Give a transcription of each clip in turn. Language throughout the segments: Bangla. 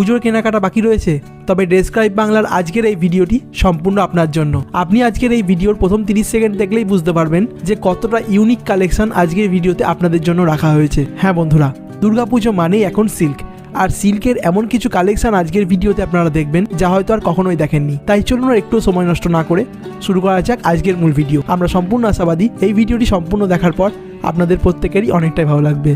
পুজোর কেনাকাটা বাকি রয়েছে, তবে ডেসক্রাইব বাংলার আজকের এই ভিডিওটি সম্পূর্ণ আপনার জন্য। আপনি আজকের এই ভিডিওর প্রথম 30 সেকেন্ড দেখলেই বুঝতে পারবেন যে কতটা ইউনিক কালেকশন আজকের ভিডিওতে আপনাদের জন্য রাখা হয়েছে। হ্যাঁ বন্ধুরা, দুর্গাপুজো মানেই এখন সিল্ক আর সিল্কের এমন কিছু কালেকশন আজকের ভিডিওতে আপনারা দেখবেন যা হয়তো আর কখনোই দেখেননি। তাই চলুন একটু সময় নষ্ট না করে শুরু করা যাক আজকের মূল ভিডিও। আমরা সম্পূর্ণ আশাবাদী এই ভিডিওটি সম্পূর্ণ দেখার পর আপনাদের প্রত্যেকেরই অনেকটাই ভালো লাগবে।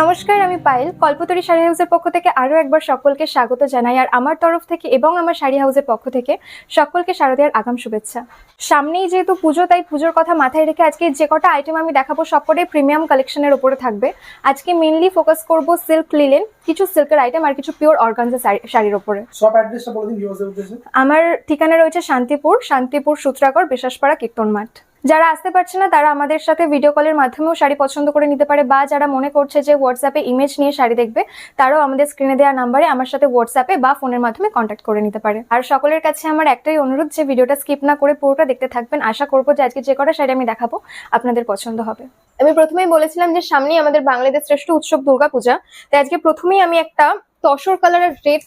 নমস্কার আমি পায়েল। কল্পতরী শাড়ি হাউসের পক্ষ থেকে আরও একবার সকলকে স্বাগত জানাই। আর আমার তরফ থেকে এবং আমার শাড়ি হাউসের পক্ষ থেকে সকলকে শারদীয়ার আগাম শুভেচ্ছা। সামনেই যেহেতু পুজো তাই পুজোর কথা মাথায় রেখে আজকে যে কটা আইটেম আমি দেখাবো সবকটাই প্রিমিয়াম কালেকশনের উপরে থাকবে। আজকে মেনলি ফোকাস করব সিল্ক লিলেন কিছু সিল্কের আইটেম আর কিছু পিওর অর্গানজা শাড়ির উপরে সব অ্যাড্রেসটা বলে দিন আমার ঠিকানা রয়েছে শান্তিপুর শান্তিপুর সূত্রাগড় বিশ্বাসপাড়া কীর্তন মাঠ যারা আসতে পারছে না, তারা আমাদের সাথে ভিডিও কলের মাধ্যমেও শাড়ি পছন্দ করে নিতে পারে বা যারা মনে করছে যে হোয়াটসঅ্যাপে ইমেজ নিয়ে শাড়ি দেখবে, তারাও আমাদের স্ক্রিনে দেওয়া নাম্বারে আমার সাথে হোয়াটসঅ্যাপে বা ফোনের মাধ্যমে কন্ট্যাক্ট করে নিতে পারে। আর সকলের কাছে আমার একটাই অনুরোধ, যে ভিডিওটা স্কিপ না করে পুরোটা দেখতে থাকবেন। আশা করব যে আজকে যে কটা শাড়ি আমি দেখাবো, আপনাদের পছন্দ হবে। আমি প্রথমেই বলেছিলাম যে সামনেই আমাদের বাংলাদেশ শ্রেষ্ঠ উৎসব দুর্গাপূজা। তাই আজকে প্রথমেই আমি একটা তসর কালারের রেড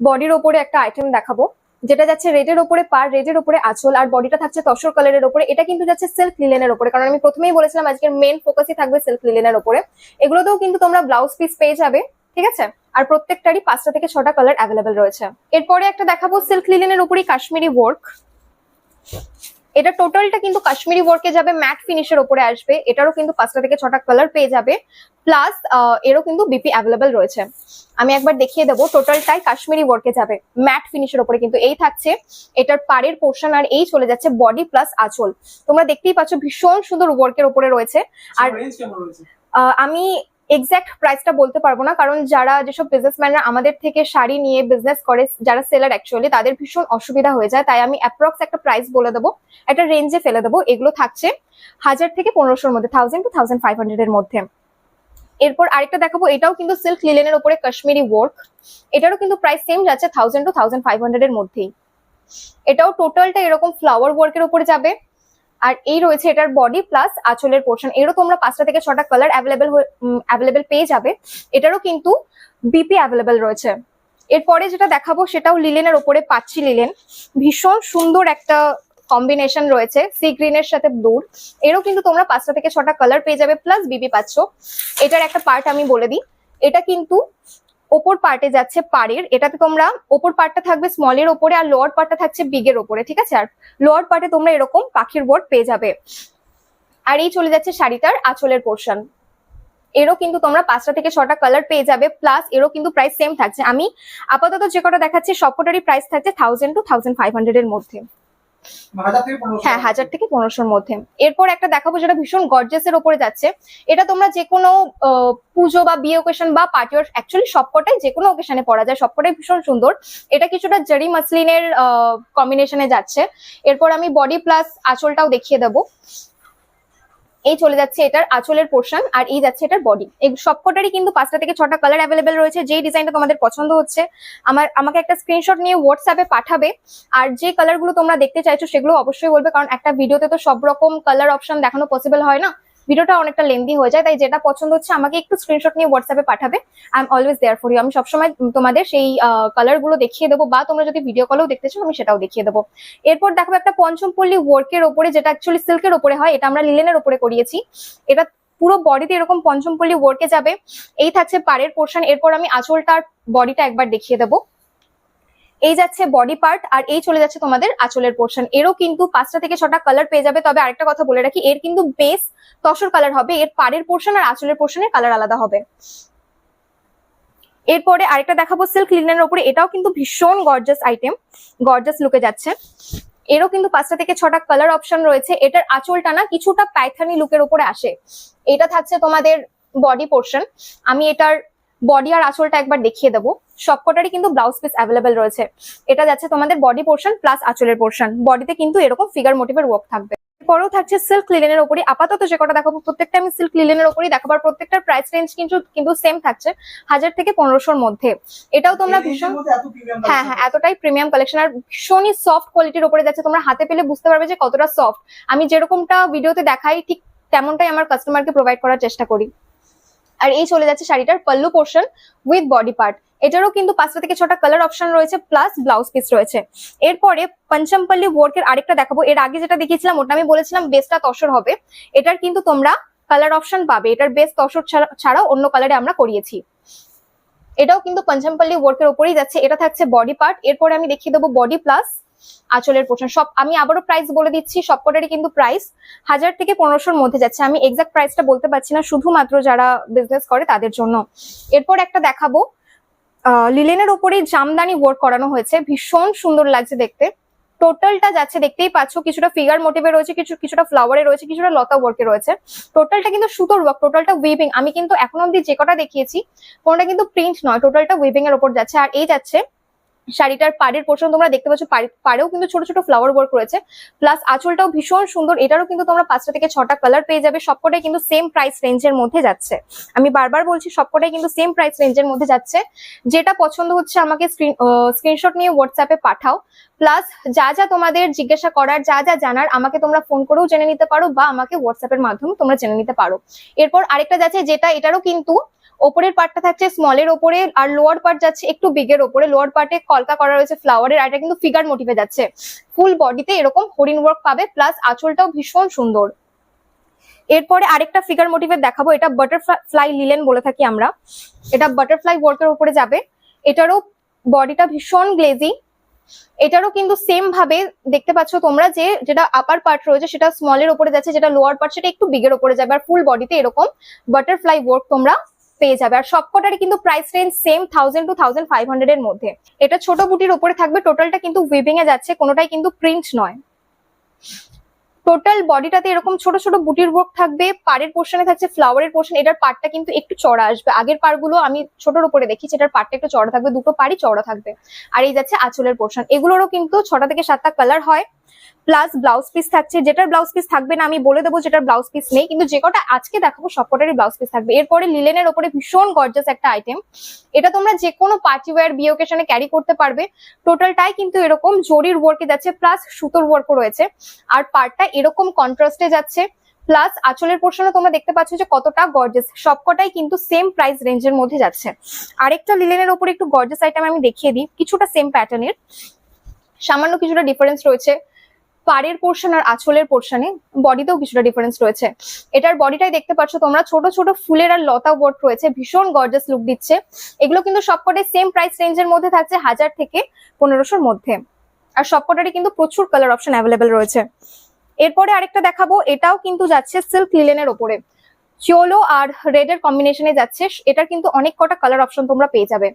বডির ওপরে একটা আইটেম দেখাবো। যেটা যাচ্ছে রেডের ওপরে পার রেডের ওপরে আঁচল আর বডিটা থাকছে তসর কালারের ওপরে, এটা কিন্তু যাচ্ছে সিল্ক লিলেনের ওপরে। কারণ আমি প্রথমেই বলেছিলাম আজকের মেন ফোকাসই থাকবে সিল্ক লিলেনের ওপরে। এগুলোতেও কিন্তু তোমরা ব্লাউজ পিস পেয়ে যাবে, ঠিক আছে? আর প্রত্যেকটারই পাঁচটা থেকে ছটা কালার অ্যাভেলেবেল রয়েছে। এরপরে একটা দেখাবো সিল্ক লিলেনের উপরই কাশ্মীরি ওয়ার্ক এটা টোটালটা কিন্তু কাশ্মীরি ওয়ার্কে যাবে ম্যাট ফিনিশের ওপরে আসবে এটারও কিন্তু পাঁচটা থেকে ছটা কালার পেয়ে যাবে প্লাস এরও কিন্তু বিপি অ্যাভেলেবেল রয়েছে। আমি একবার দেখিয়ে দেবো টোটালটাই কাশ্মীরি ওয়ার্কে যাবে ম্যাট ফিনিশের ওপরে কিন্তু এই থাকছে এটার পাড়ের পোর্শন আর এই চলে যাচ্ছে বডি প্লাস আঁচল। তোমরা দেখতেই পাচ্ছ ভীষণ সুন্দর ওয়ার্কের ওপরে রয়েছে আর আমি এক্স্যাক্ট প্রাইসটা বলতে পারব না, কারণ যারা যেসব বিজনেসম্যানরা আমাদের থেকে শাড়ি নিয়ে বিজনেস করে, যারা সেলার অ্যাকচুয়ালি তাদের ভীষণ অসুবিধা হয়ে যায়। তাই আমি অ্যাপ্রক্স একটা প্রাইস বলে দেবো, একটা রেঞ্জে ফেলে দেবো। এগুলো থাকছে হাজার থেকে পনেরোশোর মধ্যে thousand to thousand five hundred এর মধ্যে। এরপর আরেকটা দেখাবো, এটাও কিন্তু সিল্ক লিলেনের উপরে কাশ্মীরি ওয়ার্ক এটারও কিন্তু প্রাইস সেম যাচ্ছে thousand to thousand five hundred এর মধ্যেই। এটাও টোটালটা এরকম ফ্লাওয়ার ওয়ার্কের উপরে যাবে। আর এই রয়েছে এটার বডি প্লাস আঁচলের পোর্শন এরও তোমরা পাঁচটা থেকে ছটা কালার অ্যাভেলেবেল অ্যাভেলেবেল পেয়ে যাবে। এটারও কিন্তু বিপি অ্যাভেলেবেল রয়েছে। এরপরে যেটা দেখাবো সেটাও লিলেনের ওপরে পাচ্ছি লিলেন ভীষণ সুন্দর একটা কম্বিনেশন রয়েছে। সি গ্রিনের সাথে ব্লুর এরও কিন্তু তোমরা পাঁচটা থেকে ছটা কালার পেয়ে যাবে প্লাস বিবি পাচ্ছ। এটার একটা পার্ট আমি বলে দিই। এটা কিন্তু ওপর পার্টে যাচ্ছে পাড়ের এটাতে তোমরা ওপর পার্টটা থাকবে স্মলের ওপরে আর লোয়ার পার্টটা থাকছে বিগের ওপরে, ঠিক আছে? আর লোয়ার পার্টে তোমরা এরকম পাখির বোর্ড পেয়ে যাবে। আর এই চলে যাচ্ছে শাড়িটার আঁচলের পোর্শন এরও কিন্তু তোমরা পাঁচটা থেকে ছটা কালার পেয়ে যাবে প্লাস এরও কিন্তু প্রাইস সেম থাকছে। আমি আপাতত যে কটা দেখাচ্ছি, সবকটারই প্রাইস থাকছে thousand to thousand five hundred এর মধ্যে। হ্যাঁ হাজার থেকে পনেরোশোর মধ্যে। এরপর একটা দেখাবো যেটা ভীষণ গর্জেস এর ওপরে যাচ্ছে। এটা তোমরা যে কোনো পুজো বা বিয়ে ওকেশন বা পার্টি অ্যাকচুয়ালি সবকটাই যে কোনো ওকেশনে পরা যায়। সবকটাই ভীষণ সুন্দর। এটা কিছুটা জারি মাসলিনের কম্বিনেশনে যাচ্ছে। এরপর আমি বডি প্লাস আঁচলটাও দেখিয়ে দেবো। এই চলে যাচ্ছে এটার আঁচলের পোর্শন আর এই যাচ্ছে এটার বডি এই সবকটারই কিন্তু পাঁচটা থেকে ছটা কালার অ্যাভেলেবেল রয়েছে, যেই ডিজাইনটা তোমাদের পছন্দ হচ্ছে। আমার, আমাকে একটা স্ক্রিনশট নিয়ে হোয়াটসঅ্যাপে পাঠাবে, আর যে কালারগুলো তোমরা দেখতে চাইছো সেগুলো অবশ্যই বলবে, কারণ একটা ভিডিওতে তো সব রকম কালার অপশন দেখানো পসিবল হয় না। ভিডিওটা অনেকটা লেন্দি হয়ে যায়, তাই যেটা পছন্দ হচ্ছে আমাকে একটু স্ক্রিনশট নিয়ে হোয়াটসঅ্যাপে পাঠাবে। I am always there for you আমি সবসময় তোমাদের সেই কালারগুলো দেখিয়ে দেবো, বা তোমরা যদি ভিডিও কলেও দেখতে চাও, আমি সেটাও দেখিয়ে দেবো। এরপর দেখো একটা পঞ্চম পঞ্চমপল্লী ওয়ার্কের ওপরে, যেটা অ্যাকচুয়ালি সিল্কের ওপরে হয়, এটা আমরা লিলেনের ওপরে করিয়েছি। এটা পুরো বডিতে এরকম পঞ্চমপল্লী ওয়ার্কে যাবে, এই থাকছে পাড়ের পোর্শন এরপর আমি আঁচলটার বডিটা একবার দেখিয়ে দেবো। এই যাচ্ছে বডি পার্ট আর এই চলে যাচ্ছে তোমাদের আঁচলের পোর্শন এরও কিন্তু পাঁচটা থেকে ছটা কালার পেয়ে যাবে। তবে আরেকটা কথা বলে রাখি, এর কিন্তু বেস তসর কালার হবে। এর পাড়ের পোর্শন আর আঁচলের পোর্শনের কালার আলাদা হবে। এরপরে আরেকটা দেখাবো সিল্ক লিনেনের উপরে। এটাও কিন্তু ভীষণ গর্জাস আইটেম গর্জাস লুকে যাচ্ছে। এরও কিন্তু পাঁচটা থেকে ছটা কালার অপশন রয়েছে। এটার আঁচলটা না কিছুটা পাইথানি লুকের উপরে আসে। এটা থাকছে তোমাদের বডি পোর্শন আমি এটার বডি আর আঁচলটা একবার দেখিয়ে দেবো। সবকটারই কিন্তু ব্লাউজ পিস অ্যাভেলেবেল রয়েছে। এটা যাচ্ছে তোমাদের বডি পোর্শন প্লাস আঁচলের পোর্শন বডিতে কিন্তু এরকম ফিগার মোটিভের ওয়ার্ক থাকবে। পরেও থাকছে সিল্ক লিলেনের উপরই। আপাতত যে কটা দেখাবো প্রত্যেকটা আমি সিল্ক লিলেনের উপরই দেখাবো। আর প্রত্যেকটার প্রাইস রেঞ্জ কিন্তু কিন্তু সেম থাকছে হাজার থেকে পনেরোশোর মধ্যে। এটাও তোমরা ভীষণ হ্যাঁ হ্যাঁ এতটাই প্রিমিয়াম কালেকশন আর ভীষণই সফট কোয়ালিটির উপরে যাচ্ছে। তোমরা হাতে পেলে বুঝতে পারবে যে কতটা সফট আমি যেরকমটা ভিডিওতে দেখাই ঠিক তেমনটাই আমার কাস্টমারকে প্রোভাইড করার চেষ্টা করি। আর এই চলে যাচ্ছে শাড়িটার pallu portion with body part এটারও কিন্তু পাঁচটা থেকে ছটা কালার অপশন রয়েছে প্লাস ব্লাউজ পিস রয়েছে। এরপরে পঞ্চমপল্লী ওয়ার্কের আরেকটা দেখাবো। এর আগে যেটা দেখিয়েছিলাম, ওটা আমি বলেছিলাম বেসটা তসর হবে। এটার কিন্তু তোমরা কালার অপশন পাবে। এটার বেস তসর ছাড়া- ছাড়াও অন্য কালারে আমরা করিয়েছি। এটাও কিন্তু পঞ্চমপল্লী ওয়ার্কের উপরেই যাচ্ছে। এটা থাকছে বডি পার্ট এরপরে আমি দেখিয়ে দেবো বডি প্লাস আঁচলের পোর্শন সব, আমি আবারও প্রাইস বলে দিচ্ছি, সবকটারই কিন্তু প্রাইস হাজার থেকে পনেরোশোর মধ্যে যাচ্ছে। আমি এক্সাক্ট প্রাইসটা বলতে পারছি না, শুধুমাত্র যারা বিজনেস করে তাদের জন্য। এরপর একটা দেখাবো। লিলেনের উপরে জামদানি ওয়ার্ক করানো হয়েছে। ভীষণ সুন্দর লাগছে দেখতে। টোটালটা যাচ্ছে, দেখতেই পাচ্ছ, কিছুটা ফিগার মোটিভে রয়েছে, কিছু কিছুটা ফ্লাওয়ারে রয়েছে, কিছুটা লতা ওয়ার্কে রয়েছে। টোটালটা কিন্তু সুতোর ওয়ার্ক টোটালটা উইভিং আমি কিন্তু এখন অব্দি যে কটা দেখিয়েছি, কোনটা কিন্তু প্রিন্ট নয় টোটালটা উইভিং এর ওপর যাচ্ছে। আর এই যাচ্ছে শাড়িটার পাড়ের পোর্শন তোমরা দেখতে পাচ্ছ, পাড়ে- পাড়েও কিন্তু ছোট ছোট ফ্লাওয়ার ওয়ার্ক রয়েছে। প্লাস আঁচলটাও ভীষণ সুন্দর, এটারও কিন্তু তোমরা পাঁচটা থেকে ছটা কালার পেয়ে যাবে, সবকটাই কিন্তু সেম প্রাইস রেঞ্জের মধ্যে যাচ্ছে। আমি বারবার বলছি, সবকটাই কিন্তু সেম প্রাইস রেঞ্জের মধ্যে যাচ্ছে। যেটা পছন্দ হচ্ছে আমাকে স্ক্রিনশট নিয়ে হোয়াটসঅ্যাপে পাঠাও। প্লাস যা যা তোমাদের জিজ্ঞাসা করার, যা যা জানার, আমাকে তোমরা ফোন করেও জেনে নিতে পারো বা আমাকে হোয়াটসঅ্যাপের মাধ্যমে তোমরা জেনে নিতে পারো। এরপর আরেকটা যাচ্ছে, যেটা এটারও কিন্তু ওপরের পার্টটা থাকছে স্মলের ওপরে আর লোয়ার পার্ট যাচ্ছে একটু বিগের ওপরে। লোয়ার পার্টে কলকা করা রয়েছে ফ্লাওয়ারের আর এটা কিন্তু ফিগার মোটিভে যাচ্ছে। ফুল বডিতে এরকম হরিণ ওয়ার্ক পাবে প্লাস আঁচলটাও ভীষণ সুন্দর। এরপরে আরেকটা ফিগার মোটিভে দেখাবো, এটা বাটারফ্লাই লিলেন বলে থাকি আমরা। এটা বাটারফ্লাই ওয়ার্কের উপরে যাবে। এটারও বডিটা ভীষণ গ্লেজি এটারও কিন্তু সেম ভাবে দেখতে পাচ্ছ তোমরা যে যেটা আপার পার্ট রয়েছে সেটা স্মলের উপরে যাচ্ছে, যেটা লোয়ার পার্ট সেটা একটু বিগের উপরে যাবে। আর ফুল বডিতে এরকম বাটারফ্লাই ওয়ার্ক তোমরা পেয়ে যাবে। আর সবকটারই কিন্তু price range same thousand to thousand five hundred এর মধ্যে। এটা ছোট বুটির উপরে থাকবে টোটালটা কিন্তু উইভিং এ যাচ্ছে, কোনোটাই কিন্তু প্রিন্ট নয়। টোটাল বডিটাতে এরকম ছোট ছোট বুটির ওয়ার্ক থাকবে, পাড়ের পোর্শনে থাকছে ফ্লাওয়ারের পোর্শন এটার পাড়টা কিন্তু একটু চড়া আসবে। আগের পাড়গুলো আমি ছোটর উপরে দেখি এটার পাড়টা একটু চড়া থাকবে, দুটো পাড়ই চড়া থাকবে। আর এই যাচ্ছে আঁচলের পোর্শন এগুলোরও কিন্তু ছটা থেকে সাতটা কালার হয়। প্লাস ব্লাউজ পিস থাকছে, যেটার ব্লাউজ পিস থাকবে না, আমি বলে দেবো যেটার ব্লাউজ পিস নেই, কিন্তু যে কটা আজকে দেখাবো সবকটারই ব্লাউজ পিস থাকবে। এরপরে লিলেনের ওপরে ভীষণ গর্জাস একটা আইটেম এটা তোমরা যে কোনো পার্টি ওয়্যার বিয়ে ওকেশনে ক্যারি করতে পারবে। টোটালটাই কিন্তু এরকম জরির ওয়ার্কে যাচ্ছে প্লাস সুতোর ওয়ার্কও রয়েছে। আর পার্টটা এরকম কন্ট্রাস্টে যাচ্ছে প্লাস আঁচলের পোর্শনে তোমরা দেখতে পাচ্ছ যে কতটা গর্জেস সবকটাই কিন্তু সেম প্রাইস রেঞ্জের মধ্যে যাচ্ছে। আরেকটা লিলেনের ওপরে একটু গর্জেস আইটেম আমি দেখিয়ে দিই, কিছুটা সেম প্যাটার্নের সামান্য কিছুটা ডিফারেন্স রয়েছে। পাড়ের পোর্শন আর আঁচলের পোর্শনে বডিতেও কিছুটা ডিফারেন্স রয়েছে। এটার বডিটাই দেখতে পাচ্ছ তোমরা, ছোট ছোট ফুলের আর লতা ওয়ার্ক রয়েছে, ভীষণ গর্জাস লুক দিচ্ছে। এগুলো কিন্তু সবকটাই সেম প্রাইস রেঞ্জের মধ্যে থাকছে হাজার থেকে পনেরোশোর মধ্যে। আর সবকটারই কিন্তু প্রচুর কালার অপশন অ্যাভেলেবেল রয়েছে। এরপরে আরেকটা দেখাবো, এটাও কিন্তু যাচ্ছে সিল্ক লিলেনের ওপরে। চিওলো আর রেড এর কম্বিনেশনে যাচ্ছে, এটার কিন্তু অনেক কটা কালার অপশন তোমরা পেয়ে যাবে।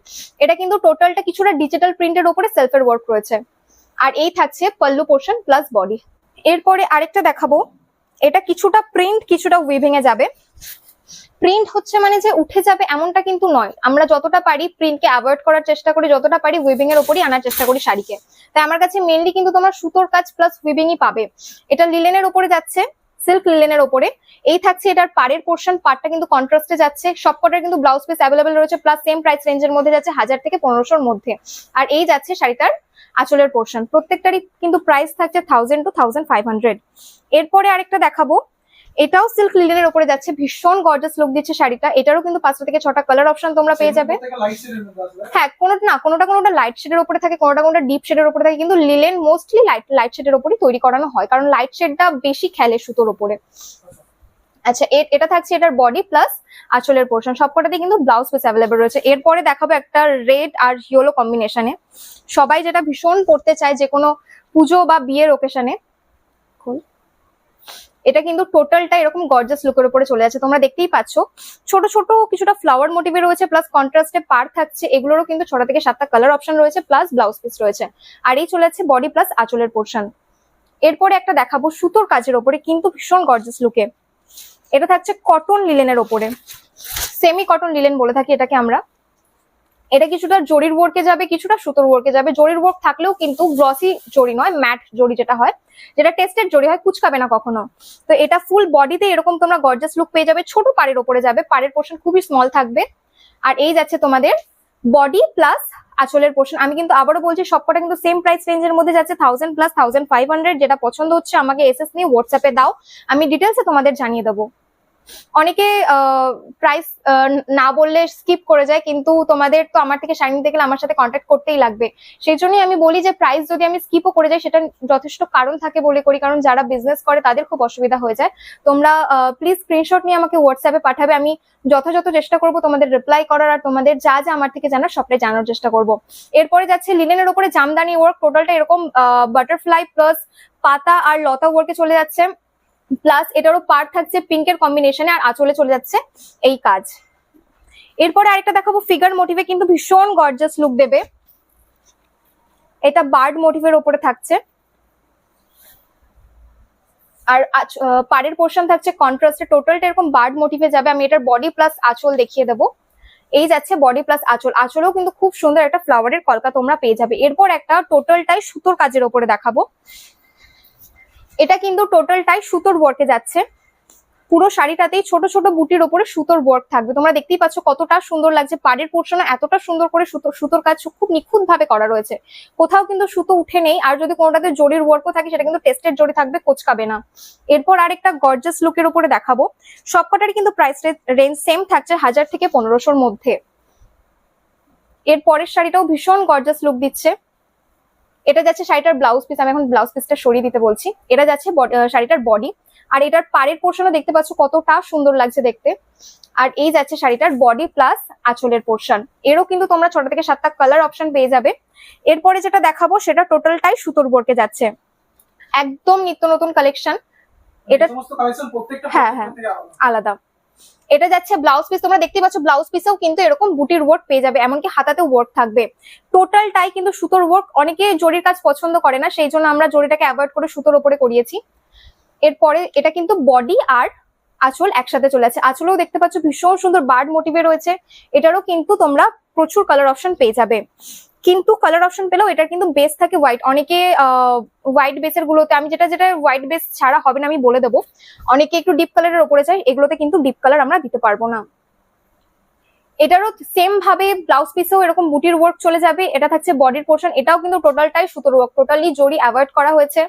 এটা কিন্তু টোটালটা কিছুটা ডিজিটাল প্রিন্টের ওপরে সেলফের ওয়ার্ক রয়েছে। আর এই থাকছে পল্লু পোর্শন প্লাস বডি এরপরে আরেকটা দেখাবো। এটা কিছুটা প্রিন্ট কিছুটা উইভিং এ যাবে। প্রিন্ট হচ্ছে মানে যে উঠে যাবে এমনটা কিন্তু নয়। আমরা যতটা পারি প্রিন্টকে অ্যাভয়েড করার চেষ্টা করি, যতটা পারি উইভিং এর ওপরই আনার চেষ্টা করি শাড়িকে। তাই আমার কাছে মেনলি কিন্তু তোমার সুতোর কাজ প্লাস উইভিংই পাবে। এটা লিলেনের উপরে যাচ্ছে। সিল্ক লিলেনের ওপরে এই থাকছে এটার পাড়ের পোর্শন পার্টটা কিন্তু কন্ট্রাস্টে যাচ্ছে। সবকটার কিন্তু ব্লাউজ পিস অ্যাভেলেবেল রয়েছে প্লাস সেম প্রাইস রেঞ্জের মধ্যে যাচ্ছে হাজার থেকে পনেরোশোর মধ্যে। আর এই যাচ্ছে শাড়িটার আচলের পোর্শন প্রত্যেকটারই কিন্তু প্রাইস থাকছে thousand to thousand five hundred এরপরে আরেকটা দেখাবো। এটাও সিল্ক লিলেনের উপরে যাচ্ছে। ভীষণ গর্জাস লুক দিচ্ছে শাড়িটা। এটারও কিন্তু পাঁচটা থেকে ছটা কালার অপশন তোমরা পেয়ে যাবে। হ্যাঁ কোনোটা না কোনোটা কোনোটা লাইট শেডের উপরে থাকে কোনোটা কোনোটা ডিপ শেডের উপরে থাকে। কিন্তু লিলেন মোস্টলি লাইট লাইট শেডের উপরই তৈরি করানো হয়। কারণ লাইট শেডটা বেশি খেলে সুতোর উপরে। আচ্ছা এটা থাকছে এটার বডি প্লাস আঁচলের পোর্শন সবকটাতে কিন্তু ব্লাউজ পিস অ্যাভেলেবল রয়েছে। এরপরে দেখাবো একটা রেড আর ইয়েলো কম্বিনেশনে সবাই যেটা ভীষণ পড়তে চায় যে কোনো পুজো বা বিয়ের ওকেশনে এটা কিন্তু টোটালটা এরকম গর্জাস লুকের উপরে চলে যাচ্ছে। তোমরা দেখতেই পাচ্ছ। ছোট ছোট কিছুটা ফ্লাওয়ার মোটিভে রয়েছে প্লাস কন্ট্রাস্টে পার থাকছে। এগুলোরও কিন্তু ছটা থেকে সাতটা কালার অপশন রয়েছে প্লাস ব্লাউজ পিস রয়েছে। আর এই চলে যাচ্ছে বডি প্লাস আঁচলের পোর্শন এরপরে একটা দেখাবো সুতোর কাজের ওপরে কিন্তু ভীষণ গর্জাস লুকে এটা থাকছে কটন লিলেনের ওপরে সেমি কটন লিলেন বলে থাকি এটাকে আমরা। এটা কিছুটা জরির ওয়ার্কে যাবে, কিছুটা সুতোর ওয়ার্কে যাবে। জরির ওয়ার্ক থাকলেও কিন্তু গ্লসি জরি নয় ম্যাট জরি যেটা হয়, যেটা টেস্টেড জরি হয়, কুচকাবে না কখনো। তো এটা ফুল বডিতে এরকম তোমরা গর্জাস লুক পেয়ে যাবে। ছোট পাড়ের ওপরে যাবে, পাড়ের পোর্শন খুবই স্মল থাকবে। আর এই যাচ্ছে তোমাদের বডি প্লাস আঁচলের পোর্শন আমি কিন্তু আবারও বলছি, সবকটা কিন্তু সেম প্রাইস রেঞ্জের মধ্যে যাচ্ছে thousand plus thousand five hundred যেটা পছন্দ হচ্ছে, আমাকে এসএস নিয়ে হোয়াটসঅ্যাপে দাও। আমি ডিটেলসে তোমাদের জানিয়ে দেবো। অনেকে প্রাইস না বললে স্কিপ করে যায়, কিন্তু তোমাদের তো আমার থেকে শাড়ি নিতে গেলে আমার সাথে কন্ট্যাক্ট করতেই লাগবে। সেই জন্যই আমি বলি যে প্রাইস যদি আমি স্কিপও করে যাই সেটা যথেষ্ট কারণ থাকে বলে করি, কারণ যারা বিজনেস করে, তাদের খুব অসুবিধা হয়ে যায়। তোমরা প্লিজ স্ক্রিনশট নিয়ে আমাকে হোয়াটসঅ্যাপে পাঠাবে, আমি যথাযথ চেষ্টা করব তোমাদের রিপ্লাই করার, আর তোমাদের যা যা আমার থেকে জানার, সবটাই জানার চেষ্টা করব। এরপরে যাচ্ছে লিনেনের উপরে জামদানি ওয়ার্ক টোটালটা এরকম বাটারফ্লাই প্লাস পাতা আর লতা ওয়ার্কে চলে যাচ্ছে। প্লাস এটারও পার্ট থাকছে পিঙ্কের কম্বিনেশনে আর আঁচলে চলে যাচ্ছে এই কাজ। এরপরে আরেকটা দেখাবো ফিগার মোটিভে কিন্তু ভীষণ গর্জাস লুক দেবে। এটা বার্ড মোটিভের ওপরে থাকছে। আর পাড়ের পোর্শন থাকছে কন্ট্রাস্টে টোটালটা এরকম বার্ড মোটিভে যাবে। আমি এটার বডি প্লাস আঁচল দেখিয়ে দেবো। এই যাচ্ছে বডি প্লাস আঁচল। আঁচলেও কিন্তু খুব সুন্দর একটা ফ্লাওয়ারের কলকা তোমরা পেয়ে যাবে। এরপর একটা টোটালটাই সুতোর কাজের ওপরে দেখাবো। এটা কিন্তু টোটালটাই সুতোর ওয়ার্কে যাচ্ছে। পুরো শাড়িটাতেই ছোট ছোট বুটির ওপরে সুতোর ওয়ার্ক থাকবে। তোমরা দেখতেই পাচ্ছ কতটা সুন্দর লাগছে। পাড়ের পোর্শনে এতটা সুন্দর করে সুতো, সুতোর কাজ খুব নিখুঁত ভাবে করা রয়েছে। কোথাও কিন্তু সুতো উঠে নেই। আর যদি কোনোটাতে জরির ওয়ার্কও থাকে, সেটা কিন্তু টেস্টের জরি থাকবে, কোচকাবে না। এরপর আরেকটা গর্জাস লুকের উপরে দেখাবো। সবকটারই কিন্তু প্রাইস রেঞ্জ সেম থাকছে হাজার থেকে পনেরোশোর মধ্যে। এর পরের শাড়িটাও ভীষণ গর্জাস লুক দিচ্ছে। এটা যাচ্ছে শাড়িটার ব্লাউজ পিস আমি এখন ব্লাউজ পিসটা সরিয়ে দিতে বলছি। এটা যাচ্ছে শাড়িটার বডি আর এটার পাড়ের পোর্শনও দেখতে পাচ্ছ কতটা সুন্দর লাগছে দেখতে। আর এই যাচ্ছে শাড়িটার বডি প্লাস আঁচলের পোর্শন এরও কিন্তু তোমরা ছোট থেকে সাতটা কালার অপশন পেয়ে যাবে। এরপরে যেটা দেখাবো সেটা টোটালটাই সুতোর বোর্ডে যাচ্ছে। একদম নিত্য নতুন কালেকশন এটা কালেকশন প্রত্যেকটা হ্যাঁ, হ্যাঁ। আলাদা। এটা যাচ্ছে ব্লাউজ পিস তোমরা দেখতে পাচ্ছ ব্লাউজ পিসেও কিন্তু এরকম বুটির ওয়ার্ক পেয়ে যাবে, এমনকি হাতাতে ওয়ার্ক থাকবে। টোটালটাই কিন্তু সুতোর ওয়ার্ক অনেকে জরির কাজ পছন্দ করে না, সেই জন্য আমরা জরিটাকে অ্যাভয়েড করে সুতোর ওপরে করিয়েছি। এরপরে এটা কিন্তু বডি আর আঁচল একসাথে চলে আছে। আঁচলেও দেখতে পাচ্ছ ভীষণ সুন্দর বার্ড মোটিভে রয়েছে। এটারও কিন্তু তোমরা প্রচুর কালার অপশন পেয়ে যাবে। কিন্তু কালার অপশন পেলেও এটার কিন্তু বেস থাকে হোয়াইট অনেকে হোয়াইট বেসের গুলোতে আমি যেটা যেটা হোয়াইট বেস ছাড়া হবে না আমি বলে দেবো। অনেকে একটু ডিপ কালারের ওপরে চাই এগুলোতে কিন্তু ডিপ কালার আমরা দিতে পারব না। এটারও সেম ভাবে ব্লাউজ পিসেও এরকম বুটির ওয়ার্ক চলে যাবে, এটা থাকছে বডির পোর্শন এটাও কিন্তু টোটালটাই সুতোর ওয়ার্ক টোটালি জড়ি অ্যাভয়েড করা হয়েছে।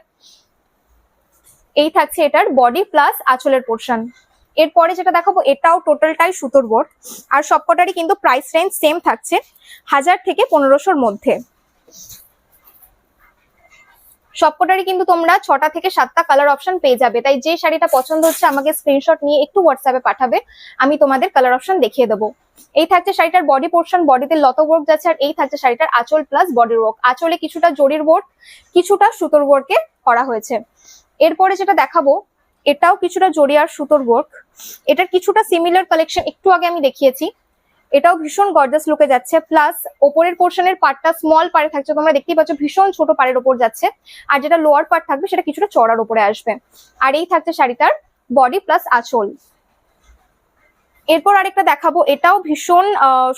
এই থাকছে এটার বডি প্লাস আঁচলের পোর্শন এরপরে যেটা দেখাবো, এটাও টোটালটাই সুতোর বোর্ড। আর সবকটারই কিন্তু প্রাইস রেঞ্জ সেম থাকছে হাজার থেকে পনেরোশোর মধ্যে। সবকটারই কিন্তু তোমরা ছটা থেকে সাতটা কালার অপশন পেয়ে যাবে। তাই যে শাড়িটা পছন্দ হচ্ছে আমাকে স্ক্রিনশট নিয়ে একটু হোয়াটসঅ্যাপে পাঠাবে, আমি তোমাদের কালার অপশন দেখিয়ে দেবো। এই থাকছে শাড়িটার বডি পোর্শন বডিতে লত ওয়ার্ক যাচ্ছে, আর এই থাকছে শাড়িটার আঁচল প্লাস বডির ওয়ার্ক আঁচলে কিছুটা জরির ওয়ার্ক কিছুটা সুতোর ওয়ার্কে করা হয়েছে। এরপরে যেটা দেখাবো এটাও কিছুটা জড়িয়ার সুতোর ওয়ার্ক এটার কিছুটা সিমিলার কালেকশন একটু আগে আমি দেখিয়েছি। এটাও ভীষণ গর্জাস লুকে যাচ্ছে। প্লাস ওপরের পোর্শনের পার্টটা স্মল পারে থাকছে। তোমরা দেখতেই পাচ্ছ, ভীষণ ছোট পাড়ের ওপর যাচ্ছে। আর যেটা লোয়ার পার্ট থাকবে, সেটা কিছুটা চড়ার ওপরে আসবে। আর এই থাকছে শাড়িটার বডি প্লাস আঁচল। এরপর আরেকটা দেখাবো। এটাও ভীষণ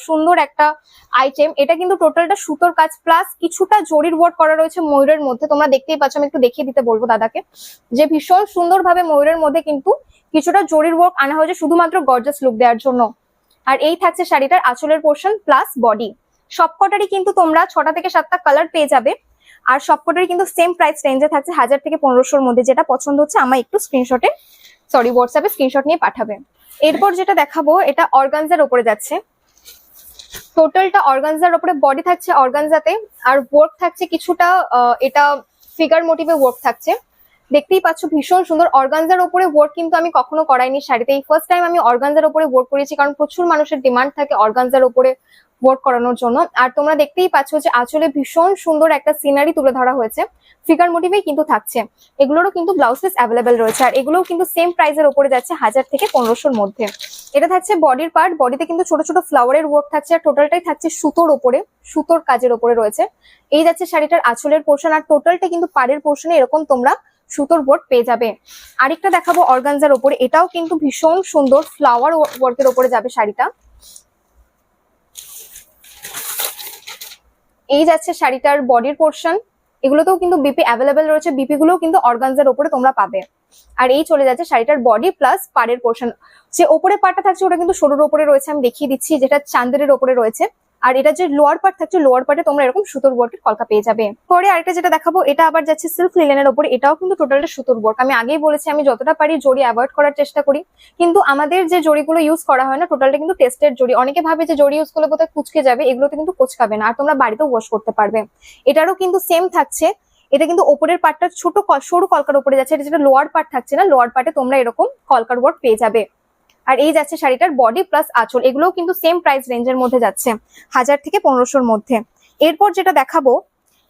সুন্দর একটা আইটেম এটা কিন্তু টোটালটা সুতোর কাজ প্লাস কিছুটা জরির ওয়ার্ক করা রয়েছে ময়ূরের মধ্যে। তোমরা দেখতেই পাচ্ছ, আমি একটু দেখিয়ে দিতে বলব দাদাকে। যে ভীষণ সুন্দরভাবে ময়ূরের মধ্যে কিন্তু কিছুটা জরির ওয়ার্ক আনা হয়েছে শুধুমাত্র গর্জাস লুক দেওয়ার জন্য। আর এই থাকছে শাড়িটার আঁচলের পোর্শন প্লাস বডি সবকটারই কিন্তু তোমরা ছটা থেকে সাতটা কালার পেয়ে যাবে। আর সবকটারই কিন্তু সেম প্রাইস রেঞ্জে থাকছে হাজার থেকে পনেরোশোর মধ্যে। যেটা পছন্দ হচ্ছে আমার একটু স্ক্রিনশটে সরি হোয়াটসঅ্যাপে স্ক্রিনশট নিয়ে পাঠাবে। এরপর যেটা দেখাবো, এটা অর্গানজার ওপরে যাচ্ছে। টোটালটা অর্গানজার ওপরে বডি থাকছে অর্গানজাতে আর ওয়ার্ক থাকছে কিছুটা এটা ফিগার মোটিভে ওয়ার্ক থাকছে। দেখতেই পাচ্ছ ভীষণ সুন্দর। অর্গানজার ওপরে ওয়ার্ক কিন্তু আমি কখনো করাইনি শাড়িতে। এই ফার্স্ট টাইম আমি অর্গানজার ওপরে ওয়ার্ক করেছি কারণ প্রচুর মানুষের ডিমান্ড থাকে অর্গানজার ওপরে ওয়ার্ক করানোর জন্য। আর তোমরা দেখতেই পাচ্ছ যে আঁচলে ভীষণ সুন্দর একটা সিনারি তুলে ধরা হয়েছে। ফিগার মোটিভেই কিন্তু থাকছে। এগুলোরও কিন্তু ব্লাউজ পিস অ্যাভেলেবেল রয়েছে। আর এগুলোও কিন্তু সেম প্রাইসের ওপরে যাচ্ছে হাজার থেকে পনেরোশোর মধ্যে। এটা থাকছে বডির পার্ট বডিতে কিন্তু ছোট ছোট ফ্লাওয়ারের ওয়ার্ক থাকছে। আর টোটালটাই থাকছে সুতোর ওপরে, সুতোর কাজের ওপরে রয়েছে। এই যাচ্ছে শাড়িটার আঁচলের পোর্শন আর টোটালটা কিন্তু পাড়ের পোর্শনে এরকম তোমরা সুতোর বোর্ড পেয়ে যাবে। আরেকটা দেখাবো অর্গানজার ওপরে। এটাও কিন্তু ভীষণ সুন্দর ফ্লাওয়ার ওয়ার্কের ওপরে যাবে শাড়িটা। এই যাচ্ছে শাড়িটার বডির পোর্শন এগুলোতেও কিন্তু বিপি অ্যাভেলেবেল রয়েছে। বিপি গুলোও কিন্তু অর্গানজার ওপরে তোমরা পাবে। আর এই চলে যাচ্ছে শাড়িটার বডি প্লাস পাড়ের পোর্শন যে ওপরে পাটটা থাকছে, ওটা কিন্তু সরুর ওপরে রয়েছে। আমি দেখিয়ে দিচ্ছি, যেটা চান্দেরের ওপরে রয়েছে। আর এটা যে লোয়ার পার্ট থাকছে লোয়ার পার্টে তোমরা এরকম সুতোর ওয়ার্কের কলকা পেয়ে যাবে। পরে আরেকটা যেটা দেখাবো, এটা আবার যাচ্ছে সিল্ক লিলেনের উপরে এটাও কিন্তু টোটালটা সুতোর ওয়ার্ক আমি আগেই বলেছি, আমি যতটা পারি জড়ি অ্যাভয়েড করার চেষ্টা করি। কিন্তু আমাদের যে জড়িগুলো ইউজ করা হয় না টোটালটা কিন্তু টেস্টের জড়ি। অনেকে ভাবে যে জড়ি ইউজ করলে বোধহয় কুচকে যাবে, এগুলোতে কিন্তু কুচকাবে না। আর তোমরা বাড়িতেও ওয়াশ করতে পারবে। এটারও কিন্তু সেম থাকছে। এটা কিন্তু ওপরের পার্টটা ছোট সরু কলকার উপরে যাচ্ছে। এটা যেটা লোয়ার পার্ট থাকছে না লোয়ার পার্টে তোমরা এরকম কলকার ওয়ার্ক পেয়ে যাবে। আর এই যাচ্ছে শাড়িটার বডি প্লাস আঁচল। এগুলোও কিন্তু সেম প্রাইস রেঞ্জের মধ্যে যাচ্ছে, হাজার থেকে পনেরোশোর মধ্যে। এরপর যেটা দেখাবো,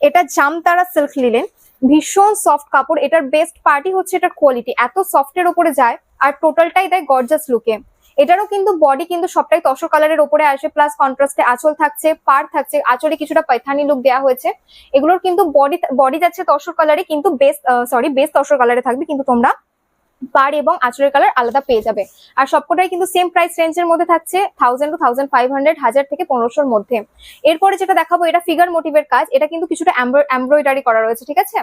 এটা জামতারা সিল্ক লিলেন ভীষণ সফট কাপড়। এটার বেস্ট পার্টি হচ্ছে এটার কোয়ালিটি এত সফটের ওপরে যায় আর টোটালটাই দেয় গর্জাস লুকে এটারও কিন্তু বডি কিন্তু সবটাই তসর কালারের ওপরে আসে প্লাস কন্ট্রাস্টে আঁচল থাকছে পার থাকছে, আঁচলে কিছুটা পাইথানি লুক দেওয়া হয়েছে। এগুলোর কিন্তু বডি বডি যাচ্ছে তসর কালারে কিন্তু বেস্ট সরি বেস্ট তসর কালারে থাকবে, কিন্তু তোমরা পার এবং আঁচলের কালার আলাদা পেয়ে যাবে। আর সবকটাই কিন্তু সেম প্রাইস রেঞ্জের মধ্যে থাকছে thousand to thousand five hundred হাজার থেকে পনেরোশোর মধ্যে। এরপরে যেটা দেখাবো, এটা ফিগার মোটিভের কাজ। এটা কিন্তু কিছুটা এমব্রয়ডারি করা রয়েছে, ঠিক আছে?